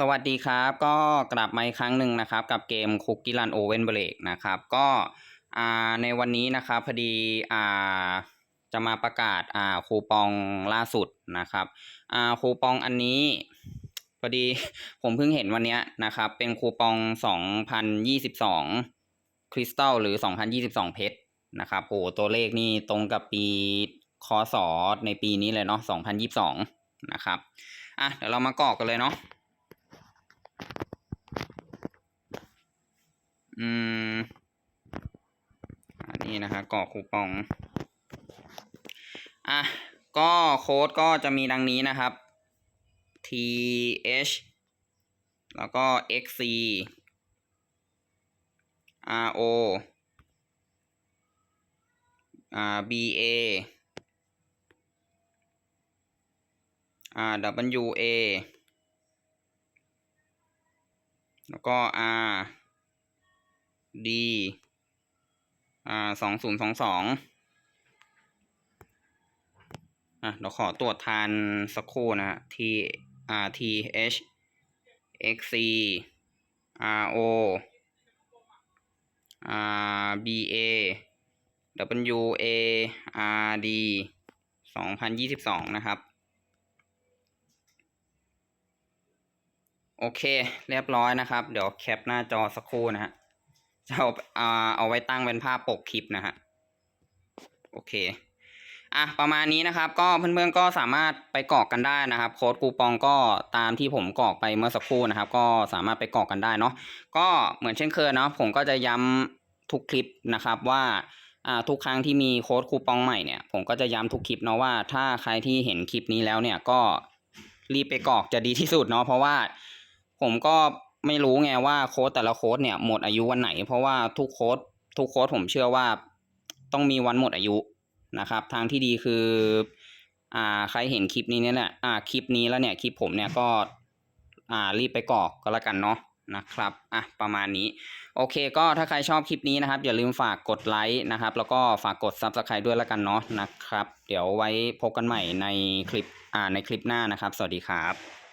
สวัสดีครับก็กลับมาอีกครั้งหนึ่งนะครับ กับเกม Cookie Run Oven Break นะครับก็อ่าในวันนี้นะครับพอดีอ่าจะมาประกาศอ่าคูปองล่าสุดนะครับอ่าคูปองอันนี้พอดีผมเพิ่งเห็นวันเนี้ยนะครับ เป็นคูปอง 2022 คริสตัลหรือ 2022 เพชรนะครับโหตัวเลขนี่ตรงกับปีคศในปีนี้เลยเนาะ2022 นะครับอะเดี๋ยวเรามากรอกกันเลยเนาะ อืมอันนี้นะครับกรอกคูปอง อะ ก็โค้ดก็จะมีดังนี้นะครับ th แล้วก็ xc ro อ่า ba อ่า wa แล้วก็ r d อ่าสองศูนย์สองสองอะเดี๋ยวขอตรวจทานสักครู่นะฮะ t อ่า t h x c r o อ่า b a w a r d สองพันยี่สิบสองนะครับโอเค เรียบร้อยนะครับ เดี๋ยวแคปหน้าจอสักครู่นะฮะ จะเอาอ่าเอาไว้ตั้งเป็นภาพปกคลิปนะฮะโอเคอะประมาณนี้นะครับ ก็เพื่อนๆก็สามารถไปกรอกกันได้นะครับ โค้ดคูปองก็ตามที่ผมกรอกไปเมื่อสักครู่นะครับ ก็สามารถไปกรอกกันได้เนาะก็เหมือนเช่นเคยเนาะผมก็จะย้ำทุกคลิปนะครับว่าอ่าทุกครั้งที่มีโค้ดคูปองใหม่เนี่ย ผมก็จะย้ำทุกคลิปเนาะว่าถ้าใครที่เห็นคลิปนี้แล้วเนี่ยก็รีบไปกรอกจะดีที่สุดเนาะเพราะว่าผมก็ ไม่รู้ไงว่าโค้ดแต่ละโค้ดเนี่ยหมดอายุวันไหน เพราะว่าทุกโค้ดทุกโค้ดผมเชื่อว่าต้องมีวันหมดอายุนะครับ ทางที่ดีคืออ่าใครเห็นคลิปนี้เนี่ยแหละอ่าคลิปนี้แล้วเนี่ยคลิปผมเนี่ยก็อ่ารีบไปกรอกก็แล้วกันเนาะนะครับอะประมาณนี้ โอเคก็ถ้าใครชอบคลิปนี้นะครับ อย่าลืมฝากกดไลค์นะครับ แล้วก็ฝากกด Subscribe ด้วยแล้วกันเนาะนะครับ เดี๋ยวไว้พบกันใหม่ในคลิปอ่าในคลิปหน้านะครับ สวัสดีครับ